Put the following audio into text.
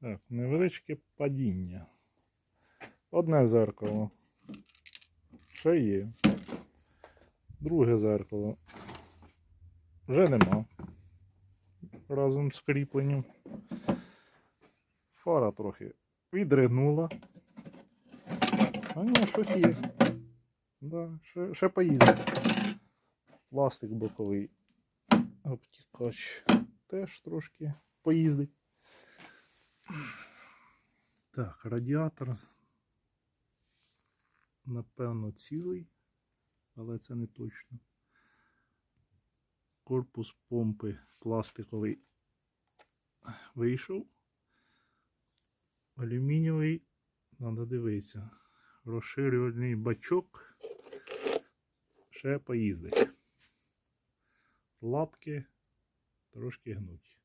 Так, невеличке падіння. Одне зеркало. Ще є. Друге зеркало. Вже нема. Разом з кріпленням. Фара трохи відригнула. А ні, щось є. Да, ще, ще поїздить. Пластик боковий. Обтікач теж трошки поїздить. Так, радіатор. Напевно, цілий, але це не точно. Корпус помпи пластиковий вийшов. Алюмінієвий, треба дивитися. Розширювальний бачок ще поїздить. Лапки трошки гнуть.